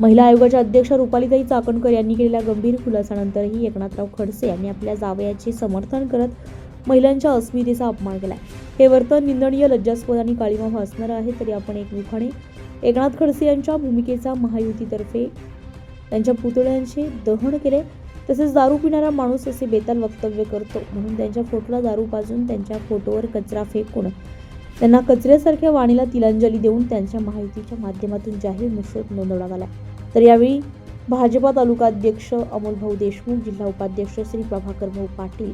महिला आयोगाच्या अध्यक्ष रुपालीताई चाकणकर यांनी केलेल्या गंभीर खुलासानंतरही एकनाथराव खडसे यांनी आपल्या जावयाचे समर्थन करत महिलांच्या अस्मितेचा अपमान केला हे वर्तन निंदनीय लज्जास्पद आणि काळीमा भासणारं आहे तरी आपण एकमुखाने एकनाथ खडसे यांच्या भूमिकेचा महायुतीतर्फे त्यांच्या पुतळ्यांचे दहन केले. तसेच दारू पिणारा माणूस असे बेताल वक्तव्य करतो म्हणून त्यांच्या फोटोला दारू पाजून त्यांच्या फोटोवर कचरा फेकून त्यांना कचऱ्यासारख्या वाणीला तिलांजली देऊन त्यांच्या माहितीच्या माध्यमातून जाहीर निषेध नोंदवण्यात आला. तर यावेळी भाजपा तालुका अध्यक्ष अमोलभाऊ देशमुख जिल्हा उपाध्यक्ष श्री प्रभाकर भाऊ पाटील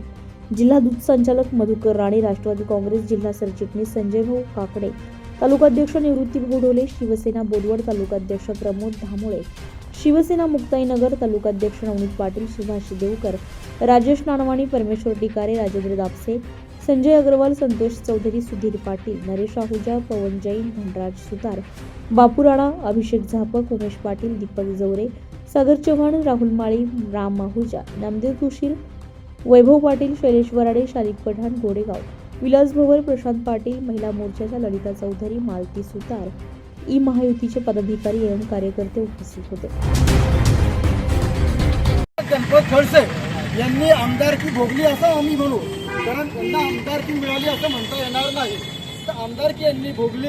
जिल्हा दूध संचालक मधुकर राणे राष्ट्रवादी काँग्रेस जिल्हा सरचिटणीस संजय भाऊ काकडे तालुकाध्यक्ष निवृत्ती भाऊ ढोले शिवसेना बोदवड तालुकाध्यक्ष प्रमोद धामोळे शिवसेना मुक्ताईनगर तालुकाध्यक्ष नवनीत पाटील सुभाष देवकर राजेश नानवाणी परमेश्वर टिकारे राजेंद्र दापसे संजय अग्रवाल संतोष चौधरी सुधीर पाटील नरेश आहुजा पवन जैन धनराज सुतार बापू राणा अभिषेक झापक उमेश पाटील दीपक जवरे सागर चव्हाण राहुल माळी राम आहुजा नामदेव तुशीर वैभव पाटील शैलेश वराडे शालिक पठाण गोडेगाव विलास भवर प्रशांत पाटील महिला मोर्चाच्या ललिता चौधरी मालती सुतार ई महायुतीचे पदाधिकारी एवं कार्यकर्ते उपस्थित होते. गणपत खडसे यांनी आमदारकी भोगली असं आम्ही म्हणू. कारण त्यांना आमदारकी मिळाली असं म्हणता येणार नाही. तर आमदारकी यांनी भोगली.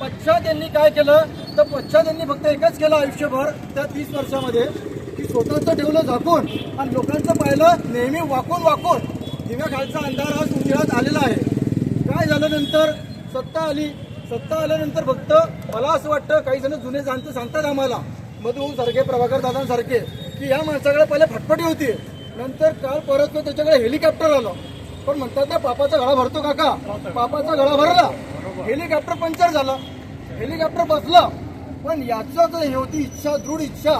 पश्चात यांनी काय केलं? तर पश्चात यांनी फक्त एकच केलं आयुष्यभर त्या तीस वर्षामध्ये. की स्वतःचं ठेवलं झाकून आणि लोकांचं पाहिलं नेहमी वाकून वाकून. दिव्या खालचा अंधार आज उजेडात आलेला आहे. काय झाल्यानंतर सत्ता आली. सत्ता आल्यानंतर फक्त मला असं वाटतं काही जण जुने जाणतं सांगतात आम्हाला. मधू सारखे प्रभाकर दादांसारखे की या माणसाकडे पहिले फटफटी होती. नंतर काल परत तो त्याच्याकडे हेलिकॉप्टर आलं. पण म्हणतात ना पापाचा गळा भरतो काका. पापाचा गळा भरला. हेलिकॉप्टर पंक्चर झालं. हेलिकॉप्टर बसलं. पण याचा तर हे होती इच्छा दृढ इच्छा.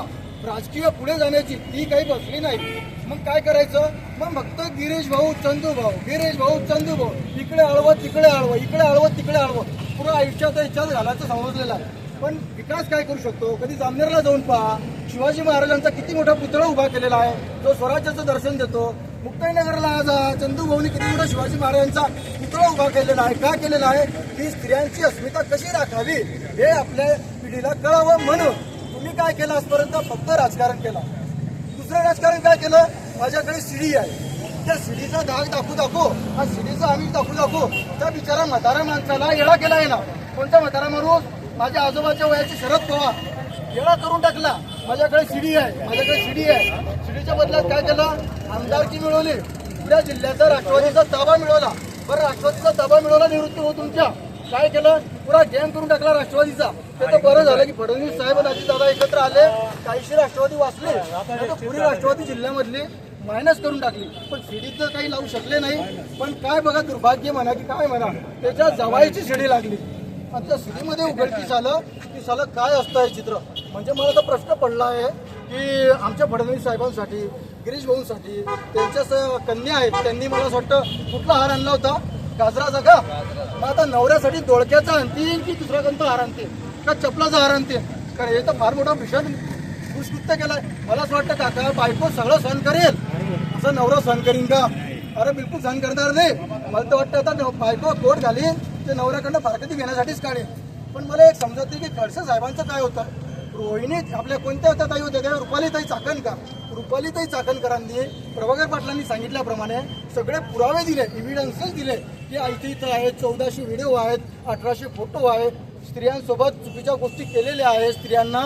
राजकीय पुढे जाण्याची ती काही बसली नाही. मग काय करायचं? मग फक्त गिरीश भाऊ चंदू भाऊ. गिरीश भाऊ चंदू भाऊ. इकडे आळवत तिकडे आळवं. इकडे आळवं तिकडे आळवं. पुरा आयुष्याचा इच्छाच घालायचं समजलेलं आहे. पण विकास काय करू शकतो? कधी जामनेरला जाऊन पहा. शिवाजी महाराजांचा किती मोठा पुतळा उभा केलेला आहे. जो स्वराज्याचं दर्शन देतो. मुक्ताईनगरला आज चंदू भाऊनी किती मोठा शिवाजी महाराजांचा पुतळा उभा केलेला आहे. का केलेला आहे? की स्त्रियांची अस्मिता कशी राखावी हे आपल्या पिढीला कळावं म्हणून तुम्ही काय केलं आजपर्यंत? फक्त राजकारण केलं. दुसरं राजकारण काय केलं? माझ्याकडे शिडी आहे. त्या शिडीचा धाक दाखवू दाखवू हा शिडीचा आम्ही दाखवू दाखवू त्या बिचारा म्हातारा माणसाला येडा केला आहे ना. कोणता म्हातारा माणूस? माझ्या आजोबाच्या वयाची शरद पवार. येडा करून टाकला. माझ्याकडे शिडी आहे. माझ्याकडे शिडी आहे. शिडीच्या बदल्यात काय केलं? आमदारकी मिळवली. पुण्या जिल्ह्याचा राष्ट्रवादीचा ताबा मिळवला. बरं राष्ट्रवादीचा ताबा मिळवला निवृत्ती हो तुमच्या. काय केलं? पुरा गेम करून टाकला राष्ट्रवादीचा. ते तर बरं झालं की फडणवीस साहेब आणि दादा एकत्र आले. काहीशी राष्ट्रवादी वाचले. तर पुरी राष्ट्रवादी जिल्ह्यामधली मायनस करून टाकली. पण शिडीचं काही लावू शकले नाही. पण काय बघा दुर्भाग्य म्हणा की काय म्हणा त्याच्या जवाईची शिडी लागली. आणि त्या शिडीमध्ये उघडकीस आलं की सालं काय असतं हे चित्र? म्हणजे मला तर प्रश्न पडला आहे की आमच्या फडणवीस साहेबांसाठी गिरीश भाऊंसाठी. त्यांच्या कन्या आहेत. त्यांनी मला असं वाटतं कुठला हार आणला होता? गाजराचा का? मग आता नवऱ्यासाठी दोळक्याचा आणते की दुसरा कोणता हार आणते का चपलाचा हार आणते कारण हे तर फार मोठा भीषण दुष्कृत्य केलाय. मला असं वाटतं काका बायको सगळं सहन करेल. असं नवरा सहन करीन का? अरे बिलकुल सहन करणार नाही. मला तर वाटतं आता बायको कोट घालीन. ते नवऱ्याकडनं फारकती घेण्यासाठीच काढेल पण मला एक समजत नाही की खडसे साहेबांचं काय होतं? रोहिणीत आपल्या कोणत्या होत्या ताई होत्या त्या? रुपालीताई चाकणकर. रुपालीताई चाकणकरांनी प्रभाकर पाटलांनी सांगितल्याप्रमाणे सगळे पुरावे दिले इव्हिडन्सेस दिले की इथे इथं आहेत चौदाशे व्हिडिओ आहेत अठराशे फोटो आहेत स्त्रियांसोबत चुकीच्या गोष्टी केलेल्या आहेत स्त्रियांना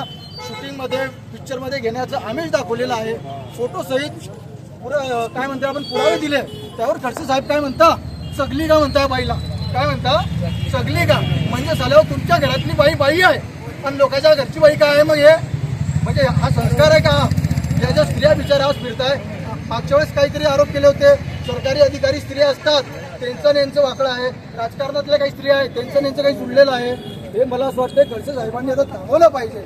शूटिंगमध्ये पिक्चरमध्ये घेण्याचं आमिष दाखवलेलं आहे. फोटोसहित पुरा काय म्हणते आपण पुरावे दिले. त्यावर खडसे साहेब काय म्हणता? सगली का म्हणता बाईला? काय म्हणता? सगली का? म्हणजे झाल्यावर तुमच्या घरातली बाई बाई आहे. पण लोकांच्या घरची बाई काय आहे मग हे? म्हणजे हा संस्कार आहे का? या ज्या स्त्रिया बिचारा आज फिरताय मागच्या वेळेस काहीतरी आरोप केले होते. सरकारी अधिकारी स्त्रिया असतात. त्यांचं आणि यांचं वाकडं आहे. राजकारणातल्या काही स्त्रिया आहेत. त्यांचं यांचं काही जुळलेलं आहे. हे मला असं वाटतं खडसे साहेबांनी आता थांबवलं पाहिजे.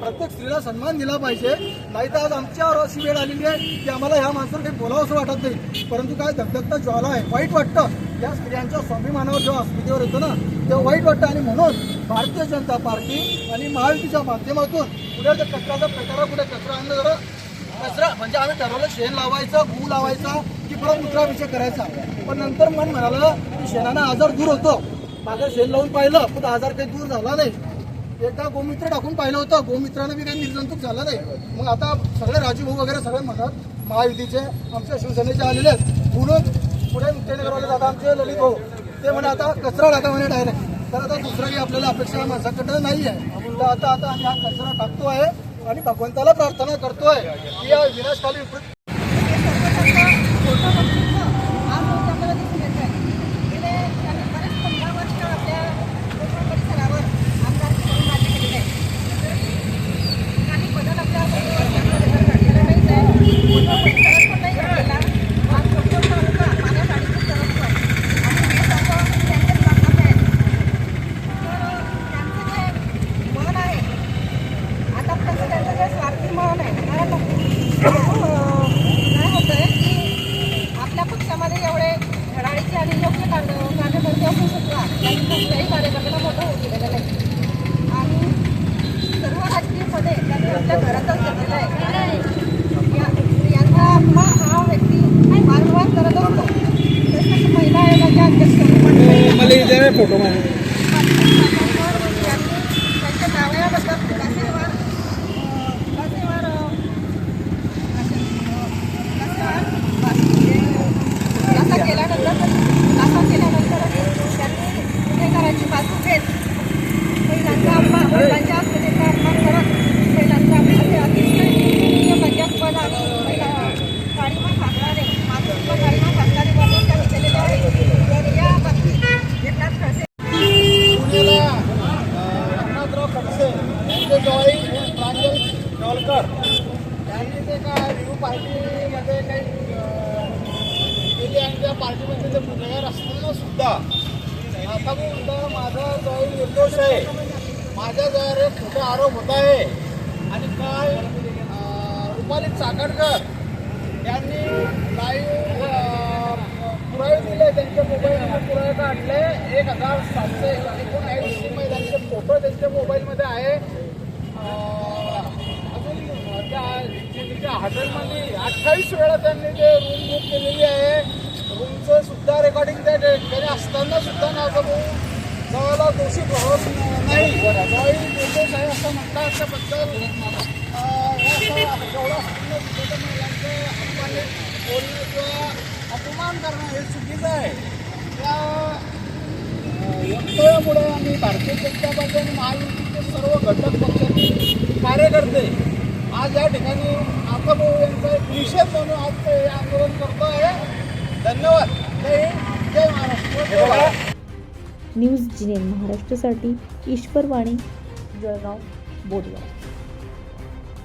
प्रत्येक स्त्रीला सन्मान दिला पाहिजे. नाही तर आज आमच्यावर अशी वेळ आलेली आहे की आम्हाला ह्या माणसावर काही बोलावं असं वाटत नाही. परंतु काय धगधगता ज्वाला आहे वाईट वाटतं. या स्त्रियांच्या स्वाभिमानावर जेव्हा अस्मितेवर येतो ना ते वाईट वाटतं. आणि म्हणून भारतीय जनता पार्टी आणि महायुतीच्या माध्यमातून पुढे जर कचऱ्याचा प्रकार कुठे कचरा आणलं जरा कचरा म्हणजे आम्ही ठरवलं शेण लावायचं भू लावायचा की परत दुसरा विषय करायचा. पण नंतर मन म्हणालं की शेणानं आजार दूर होतो. मागं शेण लावून पाहिलं पण आजार काही दूर झाला नाही. एकदा गोमित्र टाकून पाहिलं होतं. गोमित्रानं बी काही निर्जंतुक झाला नाही. मग आता सगळे राजूभाऊ वगैरे सगळे म्हणतात महायुतीचे आमच्या शिवसेनेचे आलेले आहेत. म्हणून पुढे मुक्तनगरवाले दादा आमचे ललित भाऊ ते म्हणे आता कचरा टाका म्हणे डायरेक्ट तर आता दुसरं काही आपल्याला अपेक्षा माणसाकडं नाही आहे तर आता आता आम्ही हा कचरा टाकतो आहे आणि भगवंताला प्रार्थना करतोय. की या विनाशकाली विपरीत आतापर्यंत त्यांचं जे स्वार्थी मन आहे कारण अं, काय होतंय की आपल्या पक्षामध्ये एवढे धडाडीचे आणि योग्य कार्य कार्यकर्ते असून सुद्धा त्यांनी कार्यकर्त्याला मोठं होऊ दिलेलं नाही आणि सर्व राजकीय त्यांनी आपल्या घरातच घेतलेलं आहे स्त्रियांचा हा व्यक्ती वारंवार करत असतो तसंच महिला आयोगाच्या अध्यक्ष फोटो त्यांच्या जावयाबद्दल खुलासेवार अं, खुलासेवार अं, असे, अं, खुलासेवार खुलासा केल्यानंतर खुलासा केल्यानंतर त्यांनी गुन्हेगाराची बाजू घेत महिलांचा अपमान महिलांच्या अस्मितेचा अपमान करत महिलांचा असे अतिशय निंदनीय मजाकपण आणि महिला गाडीवर फासणारे मातृत्व गाडीवर फासणारे वापर त्यांनी केलेले आहे तर या बाबतीत एकनाथ खडसे पुण्याला अं, रघुनाथराव खडसे यांचे जवळ प्रांजल नवलकर त्यांनी ते काय रिव्ह्यू पार्टीमध्ये काही अं, केली आणि त्या पार्टीमध्ये ते गुन्हेगार असताना सुद्धा. आता मी म्हणता माझा जवळ निर्दोष आहे माझ्या जवळ एक खोटे आरोप होत आहे. आणि काल अं, रुपाली चाकणकर यांनी लाईव्ह पुरावे दिले त्यांच्या मोबाईलमध्ये पुरावे काढले. एक हजार सातशे एकोणऐंशी महिलांचे फोटो त्यांच्या मोबाईलमध्ये आहे. हॉटेलमध्ये अठ्ठावीस वेळा त्यांनी ते रूम बुक केलेली आहे. रूमचं सुद्धा रेकॉर्डिंग त्या ठिकाणी असताना सुद्धा माझा भाऊ जवळला दोषी होत नाही. जवळ दोषच आहे असं म्हणतात त्याबद्दल अं, हे बोलणं किंवा अपमान करणं हे चुकीचं आहे. त्या अं, आम्ही भारतीय जनता पार्टी आणि महायुतीचे सर्व घटक पक्षाचे कार्यकर्ते आज या ठिकाणी आता यांचा एक निषेध म्हणून आज ते आंदोलन करतो आहे धन्यवाद. जय जय महाराष्ट्र. न्यूज जिने महाराष्ट्रासाठी ईश्वर वाणी जळगाव बोडगाव